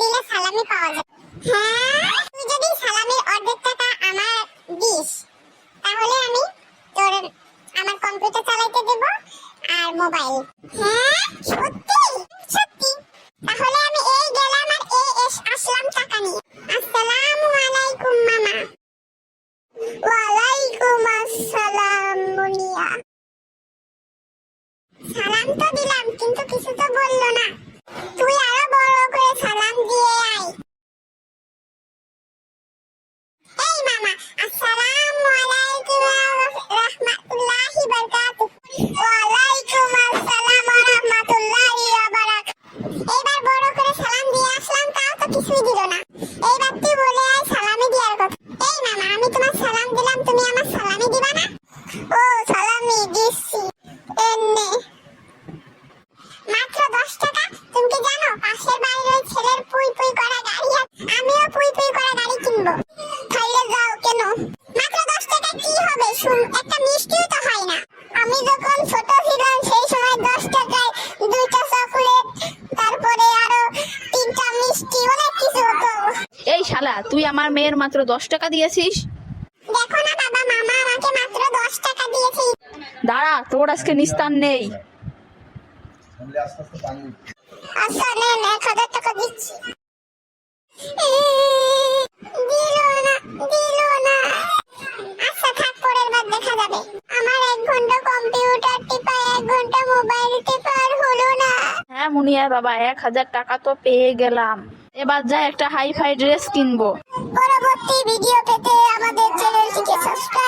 দিলে সালামি পাওয়া হ্যাঁ তুই যদি সালামির অর্ধেক টাকা আমার দিস, তাহলে আমি তোর, আমার কম্পিউটার চালাইতে দেব আর মোবাইল। হ্যাঁ সত্যি? সত্যি? তাহলে আমি এই এই এস আসলাম টাকা নিয়ে। আসসালামু আলাইকুম, মামা। ওয়ালাইকুম আসসালাম, মুনিয়া। সালাম তো দিলাম, কিন্তু কিছু তো বলল না। তুই একটা মিষ্টিও তো হয় না। আমি যখন ছোট ছিলাম সেই সময় দশ টাকায় দুইটা চকলেট তারপরে আরও তিনটা মিষ্টি অনেক কিছু হতো। এই শালা তুই আমার মেয়ের মাত্র দশ টাকা দিয়েছিস? দেখো না বাবা মামা আমাকে মাত্র দশ টাকা দিয়েছে। দাঁড়া তোর আজকে নিস্তার নেই। আচ্ছা এক হাজার টাকা দিচ্ছি দিল না দিল না আচ্ছা থাক পরের বার দেখা যাবে। আমার এক ঘণ্টা কম্পিউটার টিপা এক ঘণ্টা মোবাইল টিপা আর হলো না। হ্যাঁ মুনিয়া বাবা এক হাজার টাকা তো পেয়ে গেলাম। এবার যা একটা হাই ফাই ড্রেস কিনবো। পরবর্তী ভিডিও পেতে আমাদের চ্যানেলটিকে সাবস্ক্রাইব